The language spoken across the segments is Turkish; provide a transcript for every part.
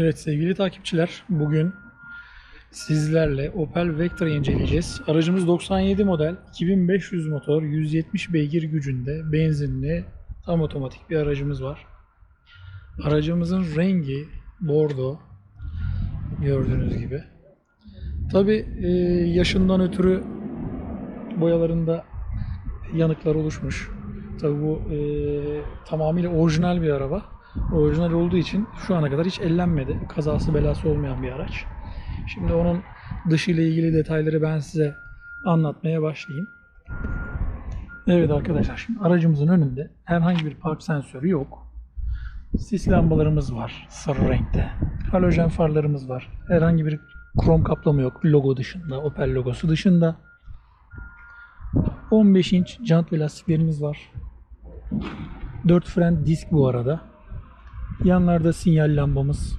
Evet sevgili takipçiler bugün sizlerle Opel Vectra'yı inceleyeceğiz. Aracımız 97 model 2500 motor 170 beygir gücünde benzinli tam otomatik bir aracımız var. Aracımızın rengi bordo gördüğünüz gibi. Tabi yaşından ötürü boyalarında yanıklar oluşmuş. Tabi bu e, tamamıyla orijinal bir araba. Orijinal olduğu için şu ana kadar hiç ellenmedi. Kazası belası olmayan bir araç. Şimdi onun dışı ile ilgili detayları ben size anlatmaya başlayayım. Evet arkadaşlar şimdi aracımızın önünde herhangi bir park sensörü yok. Sis lambalarımız var sarı renkte. Halojen farlarımız var. Herhangi bir krom kaplama yok logo dışında, Opel logosu dışında. 15 inç jant lastiklerimiz var. 4 fren disk bu arada. Yanlarda sinyal lambamız.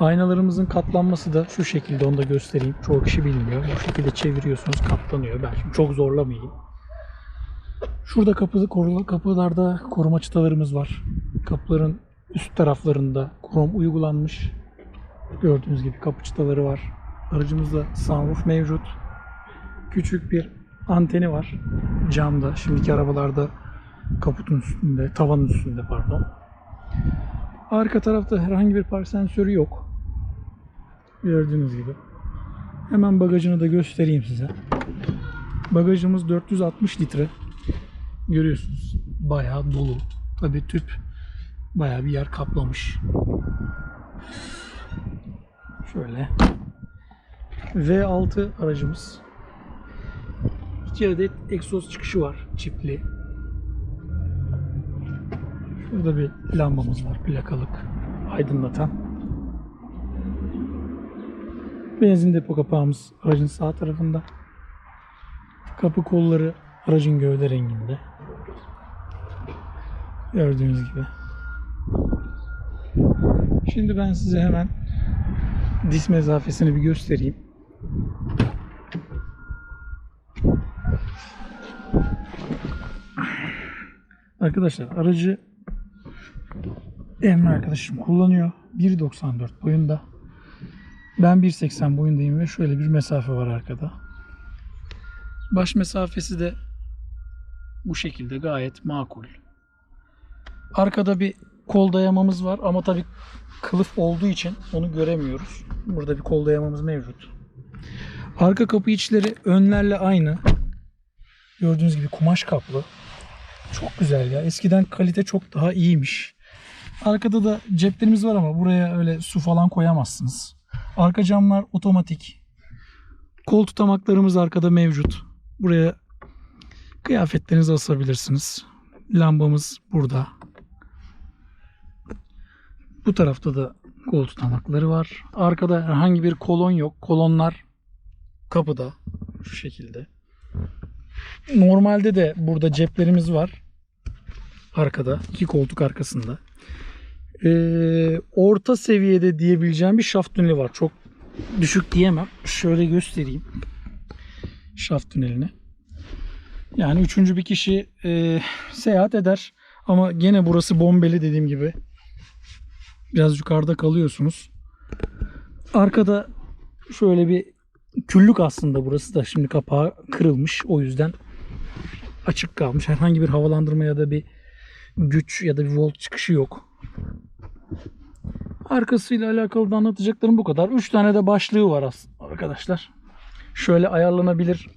Aynalarımızın katlanması da şu şekilde onu da göstereyim. Çoğu kişi bilmiyor. Bu şekilde çeviriyorsunuz katlanıyor. Ben şimdi çok zorlamayayım. Şurada kapı, koruma, kapılarda koruma çıtalarımız var. Kapıların üst taraflarında krom uygulanmış. Gördüğünüz gibi kapı çıtaları var. Aracımızda sunroof mevcut. Küçük bir anteni var camda. Şimdiki arabalarda kaputun üstünde, tavanın üstünde pardon. Arka tarafta herhangi bir park sensörü yok. Gördüğünüz gibi. Hemen bagajını da göstereyim size. Bagajımız 460 litre. Görüyorsunuz. Bayağı dolu. Tabi tüp bayağı bir yer kaplamış. Şöyle. V6 aracımız. 2 adet egzoz çıkışı var çiftli. Şurada bir lambamız var plakalık aydınlatan. Benzin depo kapağımız aracın sağ tarafında. Kapı kolları aracın gövde renginde. Gördüğünüz gibi. Şimdi ben size hemen disk mesafesini bir göstereyim. Arkadaşlar aracı Emre arkadaşım kullanıyor. 1.94 boyunda. Ben 1.80 boyundayım ve şöyle bir mesafe var arkada. Baş mesafesi de bu şekilde gayet makul. Arkada bir kol dayamamız var ama tabii kılıf olduğu için onu göremiyoruz. Burada bir kol dayamamız mevcut. Arka kapı içleri önlerle aynı. Gördüğünüz gibi kumaş kaplı. Çok güzel ya. Eskiden kalite çok daha iyiymiş. Arkada da ceplerimiz var ama buraya öyle su falan koyamazsınız. Arka camlar otomatik. Kol tutamaklarımız arkada mevcut. Buraya kıyafetlerinizi asabilirsiniz. Lambamız burada. Bu tarafta da kol tutamakları var. Arkada herhangi bir kolon yok. Kolonlar kapıda şu şekilde. Normalde de burada ceplerimiz var. Arkada. iki koltuk arkasında. Ee, orta seviyede diyebileceğim bir şaft tüneli var. Çok düşük diyemem. Şöyle göstereyim. Şaft tünelini. Yani üçüncü bir kişi e, seyahat eder. Ama gene burası bombeli dediğim gibi. Biraz yukarıda kalıyorsunuz. Arkada şöyle bir küllük aslında burası da şimdi kapağı kırılmış. O yüzden açık kalmış. Herhangi bir havalandırma ya da bir güç ya da bir volt çıkışı yok. Arkasıyla alakalı da anlatacaklarım bu kadar. 3 tane de başlığı var aslında arkadaşlar. Şöyle ayarlanabilir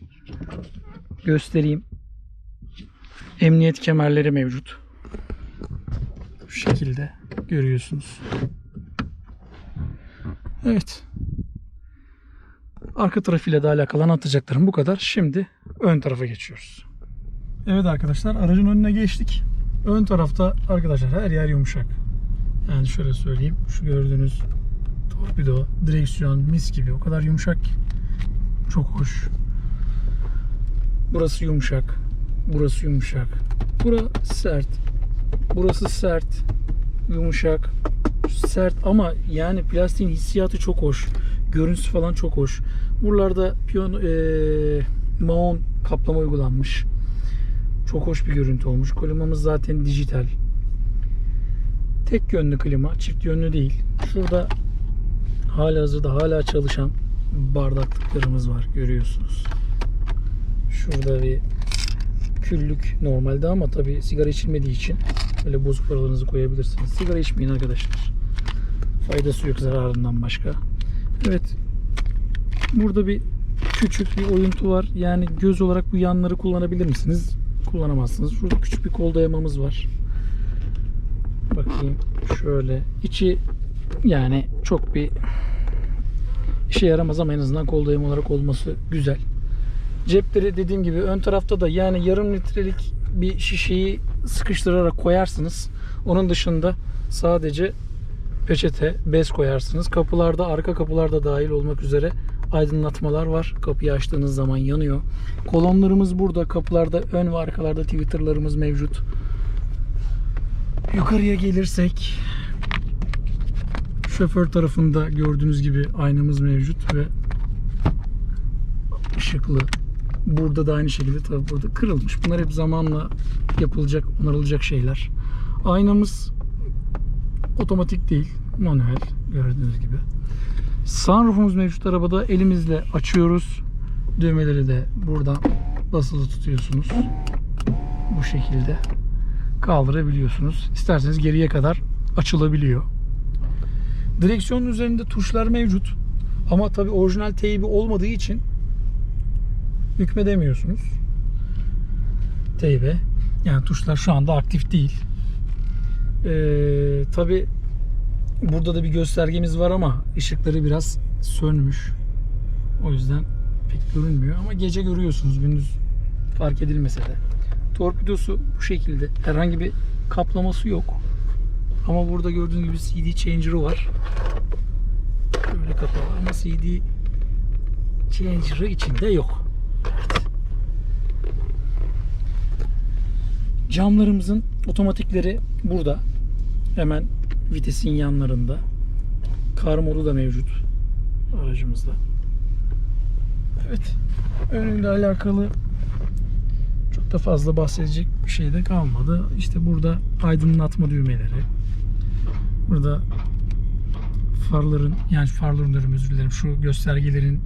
göstereyim. Emniyet kemerleri mevcut. Şu şekilde görüyorsunuz. Evet. Arka tarafıyla da alakalı anlatacaklarım bu kadar. Şimdi ön tarafa geçiyoruz. Evet arkadaşlar aracın önüne geçtik. Ön tarafta arkadaşlar her yer yumuşak. Yani şöyle söyleyeyim. Şu gördüğünüz torpido, direksiyon mis gibi. O kadar yumuşak ki. Çok hoş. Burası yumuşak. Burası yumuşak. Bura sert. Burası sert. Yumuşak. Sert ama yani plastiğin hissiyatı çok hoş. Görüntüsü falan çok hoş. Buralarda piyon ee, maon kaplama uygulanmış. Çok hoş bir görüntü olmuş. Klimamız zaten dijital. Tek yönlü klima, çift yönlü değil. Şurada hala hazırda hala çalışan bardaklıklarımız var görüyorsunuz. Şurada bir küllük normalde ama tabi sigara içilmediği için böyle bozuk paralarınızı koyabilirsiniz. Sigara içmeyin arkadaşlar. Faydası yok zararından başka. Evet. Burada bir küçük bir oyuntu var. Yani göz olarak bu yanları kullanabilir misiniz? Kullanamazsınız. Şurada küçük bir kol dayamamız var. Bakayım şöyle. içi yani çok bir işe yaramaz ama en azından kol dayama olarak olması güzel. Cepleri dediğim gibi ön tarafta da yani yarım litrelik bir şişeyi sıkıştırarak koyarsınız. Onun dışında sadece peçete, bez koyarsınız. Kapılarda, arka kapılarda dahil olmak üzere aydınlatmalar var. Kapıyı açtığınız zaman yanıyor. Kolonlarımız burada. Kapılarda ön ve arkalarda Twitter'larımız mevcut. Yukarıya gelirsek şoför tarafında gördüğünüz gibi aynamız mevcut ve ışıklı. Burada da aynı şekilde tabi burada kırılmış. Bunlar hep zamanla yapılacak, onarılacak şeyler. Aynamız otomatik değil, manuel gördüğünüz gibi. Sunroofumuz mevcut arabada. Elimizle açıyoruz. Düğmeleri de buradan basılı tutuyorsunuz. Bu şekilde kaldırabiliyorsunuz. İsterseniz geriye kadar açılabiliyor. Direksiyonun üzerinde tuşlar mevcut. Ama tabi orijinal teybi olmadığı için hükmedemiyorsunuz. Teybe. Yani tuşlar şu anda aktif değil. Ee, tabi burada da bir göstergemiz var ama ışıkları biraz sönmüş. O yüzden pek görünmüyor ama gece görüyorsunuz gündüz fark edilmese de. Torpidosu bu şekilde. Herhangi bir kaplaması yok. Ama burada gördüğünüz gibi CD changer'ı var. Böyle kapalı ama CD changer'ı içinde yok. Evet. Camlarımızın otomatikleri burada. Hemen vitesin yanlarında. Kar modu da mevcut aracımızda. Evet. Önüyle alakalı da fazla bahsedecek bir şey de kalmadı. İşte burada aydınlatma düğmeleri. Burada farların yani farların diyorum özür dilerim şu göstergelerin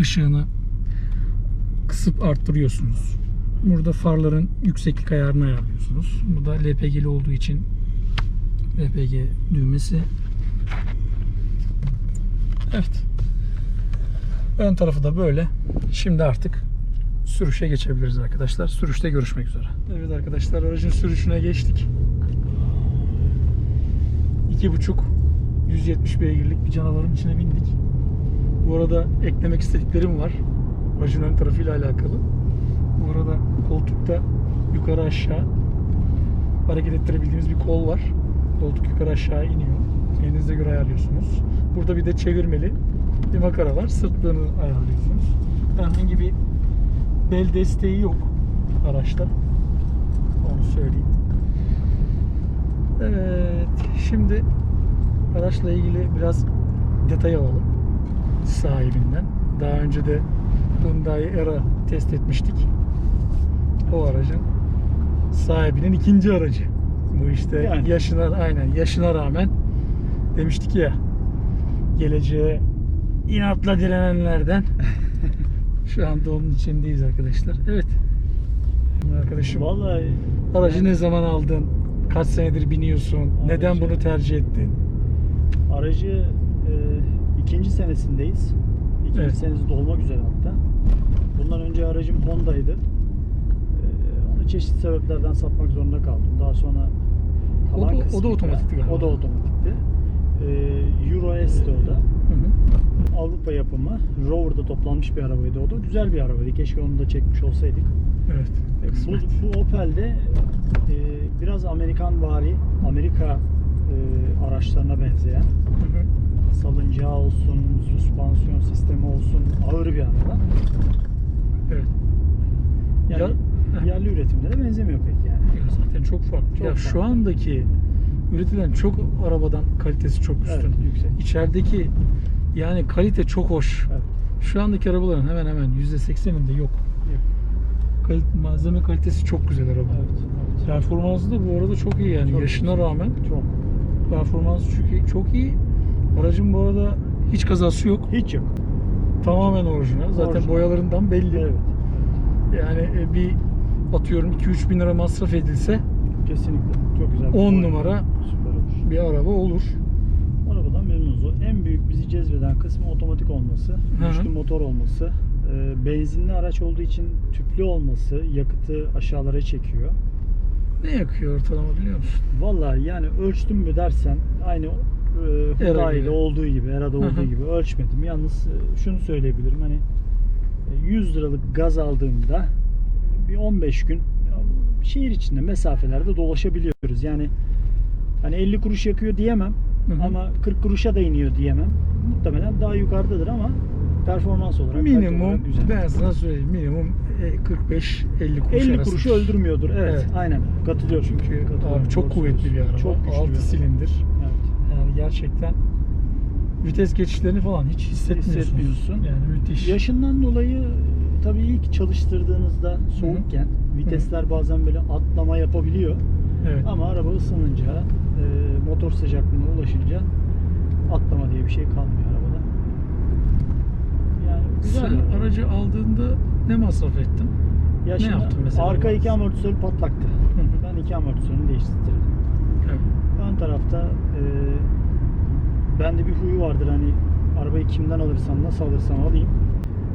ışığını kısıp arttırıyorsunuz. Burada farların yükseklik ayarını ayarlıyorsunuz. Bu da LPG'li olduğu için LPG düğmesi. Evet. Ön tarafı da böyle. Şimdi artık sürüşe geçebiliriz arkadaşlar. Sürüşte görüşmek üzere. Evet arkadaşlar aracın sürüşüne geçtik. 2.5 170 beygirlik bir canavarın içine bindik. Bu arada eklemek istediklerim var. Aracın ön tarafıyla alakalı. Bu arada koltukta yukarı aşağı hareket ettirebildiğiniz bir kol var. Koltuk yukarı aşağı iniyor. Kendinize göre ayarlıyorsunuz. Burada bir de çevirmeli bir makara var. Sırtlığını ayarlıyorsunuz. Herhangi bir bel desteği yok araçta. Onu söyleyeyim. Evet. Şimdi araçla ilgili biraz detay alalım sahibinden. Daha önce de Hyundai Era test etmiştik. O aracın sahibinin ikinci aracı. Bu işte Yani. yaşına aynen yaşına rağmen demiştik ya geleceğe inatla direnenlerden şu anda onun içindeyiz arkadaşlar. Evet. Arkadaşım Vallahi aracı ne zaman aldın? Kaç senedir biniyorsun? Neden Aracı- bunu tercih ettin? aracı e, ikinci senesindeyiz. İkinci Evet. senesi dolmak üzere hatta. Bundan önce aracım Honda'ydı. E, onu çeşitli sebeplerden satmak zorunda kaldım. Daha sonra O da- o da otomatikti galiba. O da otomatikti. E, Euro S'ti o da. Hı hı. Avrupa yapımı. Rover'da toplanmış bir arabaydı o da. Güzel bir arabaydı. Keşke onu da çekmiş olsaydık. Evet. E. Bu, bu Opel'de e, biraz Amerikan vari, Amerika e, araçlarına benzeyen Hı hı. salıncağı olsun, süspansiyon sistemi olsun ağır bir araba. Evet. Yani Ya- yerli üretimlere benzemiyor pek yani. Ya zaten çok farklı. Çok ya şu farklı. andaki üretilen çok arabadan kalitesi çok üstün. Evet, yüksek. İçerideki yani kalite çok hoş. Evet. Şu andaki arabaların hemen hemen %80'inde yok. Yok. Malzeme kalitesi çok güzel araba. Evet, evet. Performansı da bu arada çok iyi yani Çok yaşına güzel. rağmen Çok. performansı iyi. Çok iyi. Aracın bu arada hiç kazası yok. Hiç yok. Tamamen orijinal. Zaten Orijinal. boyalarından belli. Evet. Yani e, bir atıyorum 2-3 bin lira masraf edilse Kesinlikle. Çok güzel. 10 numara Süper olur. bir araba olur. Arabadan memnunuz. O En büyük bizi cezbeden kısmı otomatik olması, Hı hı. güçlü motor olması, e, benzinli araç olduğu için tüplü olması, yakıtı aşağılara çekiyor. Ne yakıyor ortalama biliyor musun? Vallahi yani ölçtüm mü dersen aynı e, Era Hyundai'de gibi. olduğu gibi, Era'da Hı hı. olduğu gibi ölçmedim. Yalnız e, şunu söyleyebilirim hani e, 100 liralık gaz aldığımda bir 15 gün e, şehir içinde mesafelerde dolaşabiliyoruz. Yani hani 50 kuruş yakıyor diyemem Hı hı. ama 40 kuruşa da iniyor diyemem. Muhtemelen daha yukarıdadır ama performans olarak Minimum olarak güzel. ben sana söyleyeyim minimum e, 45-50 kuruş 50 arası. kuruşu öldürmüyordur. Evet, Evet. aynen. Katılıyorum. Çünkü Katılıyorum. abi çok kuvvetli bir araba. Çok güçlü 6 bir araba. silindir. Evet. Yani gerçekten vites geçişlerini falan hiç hissetmiyorsunuz. Hissetmiyorsun. Yani müthiş. Yaşından dolayı tabii ilk çalıştırdığınızda soğukken vitesler bazen böyle atlama yapabiliyor. Evet. Ama araba ısınınca, e, motor sıcaklığına ulaşınca atlama diye bir şey kalmıyor arabada. Yani güzel. Sen araba. aracı aldığında ne masraf ettin? Ya ne yaptın mesela? Arka iki amortisörü patlaktı. Ben iki amortisörünü değiştirdim. Evet. Ön tarafta e, bende bir huyu vardır hani arabayı kimden alırsam nasıl alırsam alayım.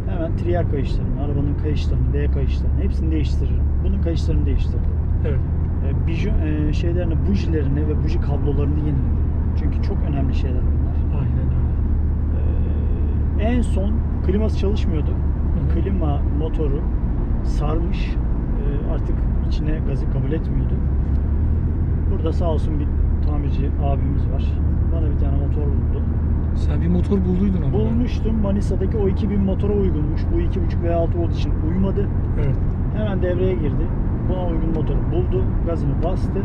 Hemen triyer kayışlarını, arabanın kayışlarını, D kayışlarını hepsini değiştiririm. Bunun kayışlarını değiştirdim. Evet. E, biju, e, şeylerini, bujilerini ve buji kablolarını yeniledim. Çünkü çok önemli şeyler bunlar. Aynen öyle. E, en son kliması çalışmıyordu. hı. Klima motoru sarmış. E, artık içine gazı kabul etmiyordu. Burada sağ olsun bir tamirci abimiz var. Bana bir tane motor buldu. Sen bir motor bulduydun ama. Bulmuştum. Manisa'daki o 2000 motora uygunmuş. Bu 2.5 veya 6 volt için uymadı. Evet. Hemen devreye girdi. Buna uygun motoru buldu. Gazını bastı.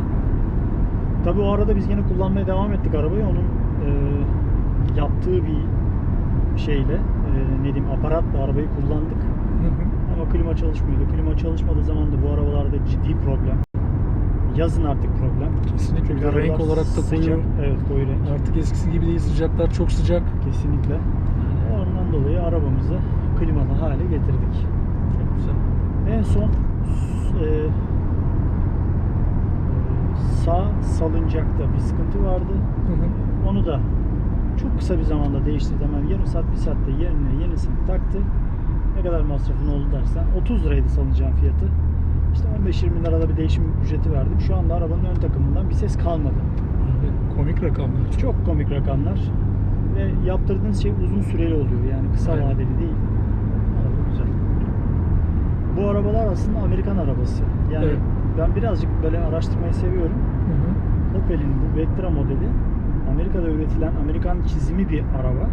Tabi o arada biz yine kullanmaya devam ettik arabayı. Onun e, yaptığı bir şeyle, e, ne diyeyim aparatla arabayı kullandık. Hı hı. Ama klima çalışmıyordu. Klima çalışmadığı zaman da bu arabalarda ciddi problem. Yazın artık problem. Kesinlikle. Çünkü renk arabalar olarak da sıcak. koyu. Evet koyu renk. Artık eskisi gibi değil. Sıcaklar çok sıcak. Kesinlikle. Ondan dolayı arabamızı klimalı hale getirdik. En son e, sağ salıncakta bir sıkıntı vardı. Hı hı. Onu da çok kısa bir zamanda değiştirdi. Hemen yarım saat, bir saatte yerine yenisini taktı. Ne kadar masrafın oldu dersen 30 liraydı salıncağın fiyatı. İşte 15-20 lirada bir değişim ücreti verdim. Şu anda arabanın ön takımından bir ses kalmadı. Abi, komik rakamlar. Çok komik rakamlar. Ve yaptırdığınız şey uzun süreli oluyor. Yani kısa vadeli değil. Bu arabalar aslında Amerikan arabası. Yani Evet. ben birazcık böyle araştırmayı seviyorum. Hı hı. Opel'in bu Vectra modeli Amerika'da üretilen Amerikan çizimi bir araba.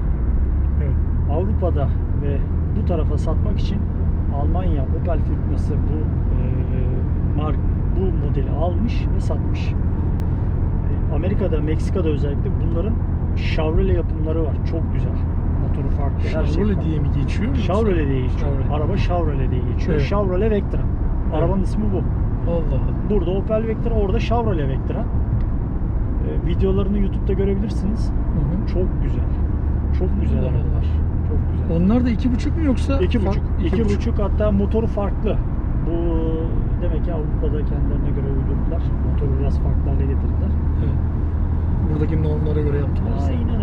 Evet. Avrupa'da ve bu tarafa satmak için Almanya Opel firması bu e, mark bu modeli almış ve satmış. E, Amerika'da, Meksika'da özellikle bunların Chevrolet yapımları var. Çok güzel. Motoru farklı. her şey Chevrolet farklı. diye mi geçiyor? yoksa? Chevrolet diye geçiyor. Chevrolet. Araba Chevrolet diye geçiyor. Evet. Chevrolet Vectra. Arabanın ismi bu. Allah Allah. Burada Opel Vectra, orada Chevrolet Vectra. E, videolarını YouTube'da görebilirsiniz. Hı hı. Çok güzel. Çok güzel arabalar. Çok güzel. Onlar da iki buçuk mu yoksa? İki fark- buçuk. iki buçuk hatta motoru farklı. Bu demek ki Avrupa'da kendilerine göre uydurdular. Motoru biraz farklı hale getirdiler. Evet. Buradaki normlara göre yaptılar. Öyle.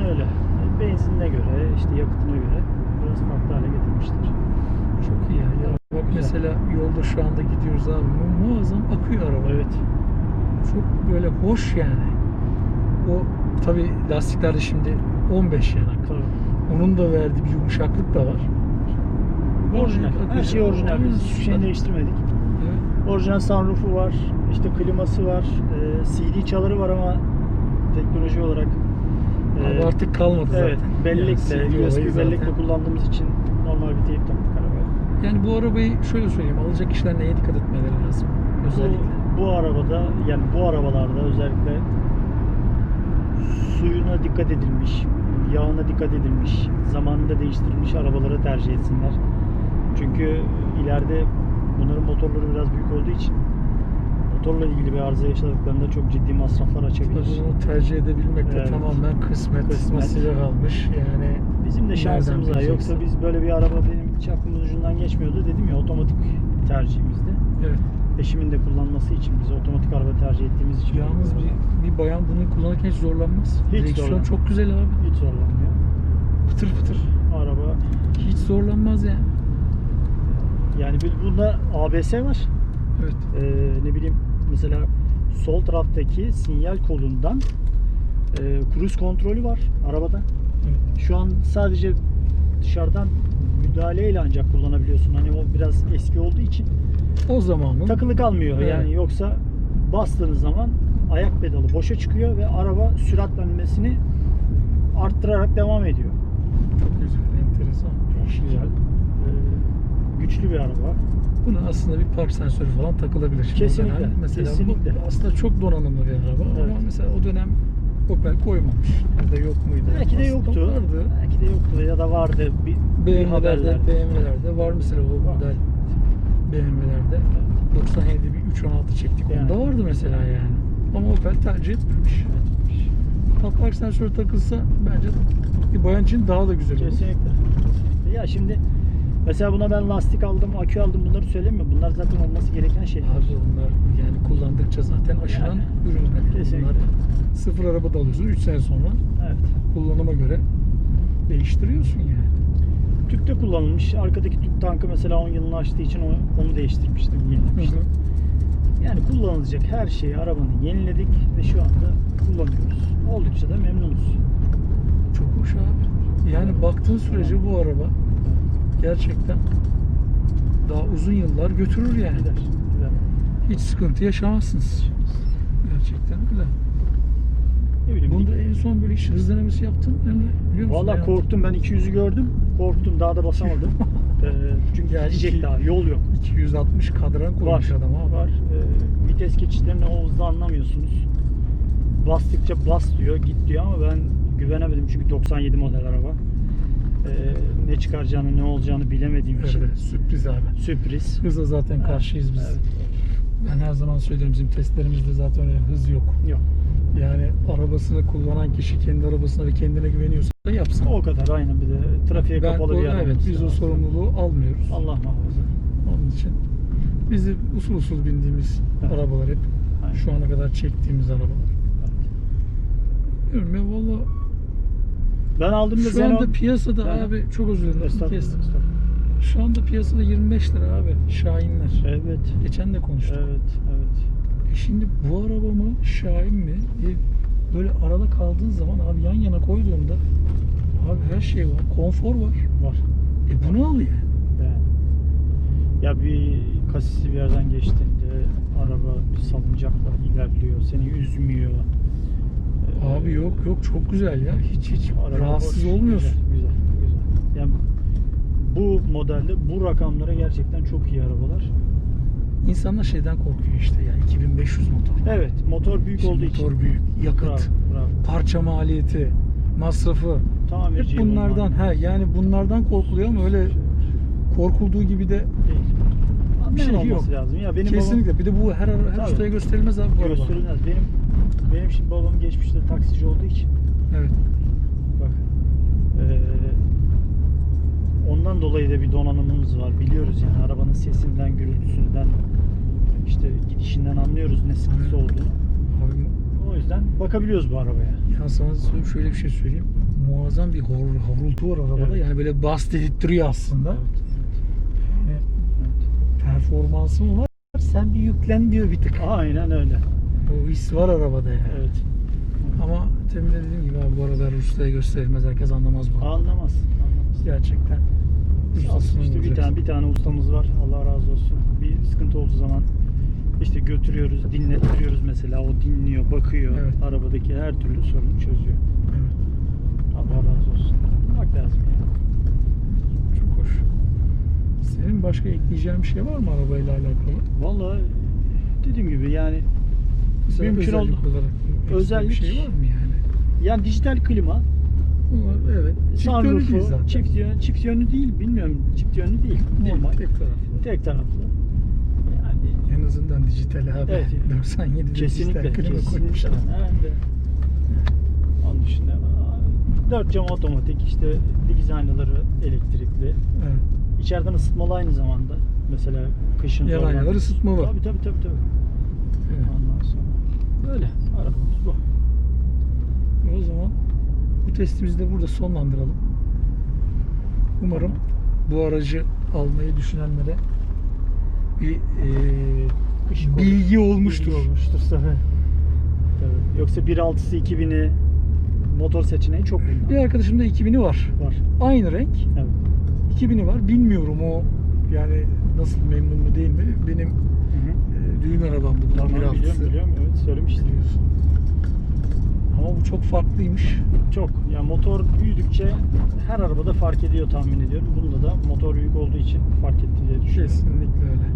Benzinine göre, işte yakıtına göre biraz farklı hale getirmişler. Çok iyi ya. ya bak Güzel. mesela yolda şu anda gidiyoruz abi. Mu- Muazzam akıyor araba. Evet. Çok böyle hoş yani. O tabi lastiklerde şimdi 15 yanak. Tabii. Onun da verdiği bir yumuşaklık da var. Orijinal. Her şey orijinal. Biz hiçbir şey değiştirmedik. Evet. Orijinal sunroofu var, işte kliması var, e, CD çaları var ama teknoloji olarak Abi artık kalmadı zaten. Evet, bellekle, Yani USB bellekle kullandığımız için normal bir teyip taktık arabaya. Yani bu arabayı şöyle söyleyeyim. Alacak kişiler neye dikkat etmeleri lazım? Özellikle. Bu, bu arabada, yani bu arabalarda özellikle suyuna dikkat edilmiş, yağına dikkat edilmiş, zamanında değiştirilmiş arabaları tercih etsinler. Çünkü ileride bunların motorları biraz büyük olduğu için motorla ilgili bir arıza yaşadıklarında çok ciddi masraflar açabilir. Onu tercih edebilmek de Evet. tamamen kısmet, Kısmet. nasile kalmış. Yani Bizim de şansımız var. Yoksa biz böyle bir araba benim hiç aklımın ucundan geçmiyordu. Dedim ya otomatik tercihimizdi. evet. Eşimin de kullanması için biz otomatik araba tercih ettiğimiz için. Yalnız bir, bir bayan bunu kullanırken hiç zorlanmaz. Hiç Direksiyon zorlanmaz. çok güzel abi. hiç zorlanmıyor. Pıtır pıtır. Araba Hiç zorlanmaz yani. yani bir- bunda ABS var. Evet. Ee, ne bileyim mesela sol taraftaki sinyal kolundan e, cruise kontrolü var arabada. evet. Şu an sadece dışarıdan müdahaleyle ancak kullanabiliyorsun. Hani o biraz eski olduğu için O zamanın takılı kalmıyor. Evet. Yani yoksa bastığınız zaman ayak pedalı boşa çıkıyor ve araba süratlenmesini arttırarak devam ediyor. çok güzel, enteresan, değişik. Güzel. Ee, güçlü bir araba. Buna aslında bir park sensörü falan takılabilir. Şimdi Kesinlikle, dönem mesela kesinlikle. bu aslında çok donanımlı bir araba Evet. ama mesela o dönem Opel koymamış. Ya da yok muydu? Belki de Aslında yoktu. Vardı. Belki de yoktu ya da vardı. Bir, BMW'lerde. BMW'lerde var mesela o model BMW'lerde 97'de bir 316 çektik. Yani. Onda vardı mesela yani. Ama Opel tercih etmemiş. Ama park sensörü takılsa bence bir bayan için daha da güzel olur. Kesinlikle. Ya şimdi mesela buna ben lastik aldım, akü aldım bunları söylemiyorum. Bunlar zaten olması gereken şeyler. Abi onlar yani kullandıkça zaten aşınan Yani. ürünler. Kesinlikle. Bunlar sıfır araba da alıyorsun 3 sene sonra Evet. kullanıma göre değiştiriyorsun yani. Tüpte kullanılmış. Arkadaki tüp tankı mesela 10 yılını aştığı için onu, onu değiştirmiştim, yenilemiştim. Yani kullanılacak her şeyi arabanın yeniledik ve şu anda kullanıyoruz. Oldukça da memnunuz. Çok hoş abi. Yani baktığın sürece bu araba gerçekten daha uzun yıllar götürür yani. Gider. Gider. Hiç sıkıntı yaşamazsınız. Gerçekten öyle. Ne bileyim. Bunda en son böyle hiç hız denemesi yaptın Emre? Biliyor musun? Valla korktum ben 200'ü gördüm. Korktum daha da basamadım. Ee, çünkü Yani gidecek iki- daha yol yok. 260 kadran koymuş Var. adam abi. Var. Ee, vites geçişlerini o hızda anlamıyorsunuz. Bastıkça bas diyor, git diyor ama ben güvenemedim çünkü 97 model araba. Ee, ne çıkaracağını, ne olacağını bilemediğim için Evet, sürpriz abi. sürpriz. Hıza zaten karşıyız biz. Evet. Ben her zaman söylüyorum bizim testlerimizde zaten öyle hız yok. Yok. Yani arabasını kullanan kişi kendi arabasına ve kendine güveniyorsa yapsın. O kadar aynen bir de trafiğe Ben kapalı o- bir yer evet biz o sorumluluğu almıyoruz. Allah muhafaza. Onun için bizi usul usul bindiğimiz Evet. arabalar hep Aynen. şu ana kadar çektiğimiz arabalar. Evet. Bilmiyorum ya valla Ben aldığımda şu Xenon... anda piyasada Ben- abi çok özür dilerim. Estağfurullah, kestim. estağfurullah. Şu anda piyasada 25 lira abi Şahinler. Evet. Geçen de konuştuk. Evet. Evet. E şimdi bu araba mı Şahin mi diye böyle arada kaldığın zaman abi yan yana koyduğunda abi her şey var. Konfor var. Var. E bunu al yani. Yani. Ya bir kasisi bir yerden geçtiğinde araba bir salıncakla ilerliyor. Seni üzmüyor. Abi yok yok çok güzel ya. Hiç hiç araba rahatsız hoş. olmuyorsun. Güzel, güzel, güzel. Yani bu modelde bu rakamlara gerçekten çok iyi arabalar. İnsanlar şeyden korkuyor işte ya 2500 motor. Evet, motor büyük İşte olduğu motor için. büyük, yakıt, Bravo, bravo. parça maliyeti, masrafı. Tamirci Hep bunlardan he yani bunlardan korkuluyor ama öyle korkulduğu gibi de değil. bir şey yok. lazım. Ya benim Kesinlikle. Bir de bu her her Tabii. ustaya gösterilmez abi bu babam araba. gösterilmez. Benim benim şimdi babam geçmişte taksici olduğu için Evet. Bak. eee, ondan dolayı da bir donanımımız var. Biliyoruz yani arabanın sesinden, gürültüsünden, işte gidişinden anlıyoruz ne sıkıntısı Evet. olduğunu. Abi O yüzden bakabiliyoruz bu arabaya. ya sana şöyle bir şey söyleyeyim. Muazzam bir hor horultu var arabada. Evet. Yani böyle bas dedirttiriyor aslında. Evet, Yani evet, performansın var. Sen bir yüklen diyor bir tık. evet. Aynen öyle. O his var arabada yani. Evet. Ama temin de dediğim gibi abi bu arabalar ustaya gösterilmez. Herkes anlamaz bu. Anlamaz. Anlamaz. Gerçekten. Ustasını işte bir tane bir tane ustamız var. Allah razı olsun. Bir sıkıntı olduğu zaman işte götürüyoruz, dinlettiriyoruz mesela. O dinliyor, bakıyor. Evet. Arabadaki her türlü sorunu çözüyor. Evet. Allah razı olsun. Bak lazım yani. Çok hoş. Senin başka ekleyeceğin bir şey var mı arabayla alakalı? Vallahi dediğim gibi yani Mesela Mümkün özellik oldu. olarak Özellik- bir şey var mı yani? yani dijital klima, Bunlar evet. Çift yönlü değil zaten. çift yönlü, çift yönlü değil bilmiyorum. Çift yönlü değil. Değil, Normal. tek taraflı. Tek taraflı. Yani En azından dijital abi. Evet. 97'de Kesinlikle. dijital klima Kesinlikle. koymuşlar. Nerede? Onun dışında dört cam otomatik işte dikiz aynaları elektrikli. Evet. İçeriden ısıtmalı aynı zamanda. Mesela kışın Yan aynalar ısıtmalı. Tabii tabii tabii. tabii. Evet. Ondan sonra böyle arabamız bu. O zaman bu testimizi de burada sonlandıralım. Umarım bu aracı almayı düşünenlere bir olur. bilgi olmuştur. Bilgi olmuştur tabii. tabii. Yoksa 1.6'sı 2000'i motor seçeneği çok bundan. Bir arkadaşımda 2000'i var. Var. Aynı renk. Evet. 2000'i var. Bilmiyorum o yani nasıl memnun mu değil mi? Benim Hı hı. Düğün arabamdı bu. Tamam 1.6'sı. biliyorum biliyorum. Evet söylemiştim. Biliyorsun. Ama bu çok farklıymış. Çok. Ya motor büyüdükçe her arabada fark ediyor tahmin ediyorum. Bunda da motor büyük olduğu için fark etti diye düşünüyorum. Kesinlikle öyle.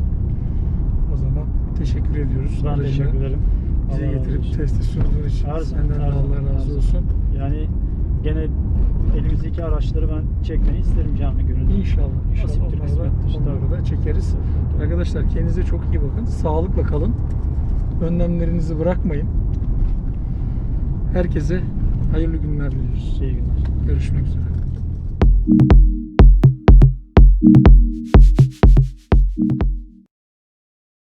O zaman teşekkür ediyoruz. Ben teşekkür ederim. Bize getirip testi sunduğun için Her senden her Allah razı olsun. Yani gene elimizdeki araçları ben çekmeni isterim canlı gönülden. İnşallah. İnşallah Nasiptir, onları da, kısmettir, onları da çekeriz. Arkadaşlar kendinize çok iyi bakın. Sağlıkla kalın. Önlemlerinizi bırakmayın. Herkese hayırlı günler diliyoruz. İyi günler. Görüşmek üzere.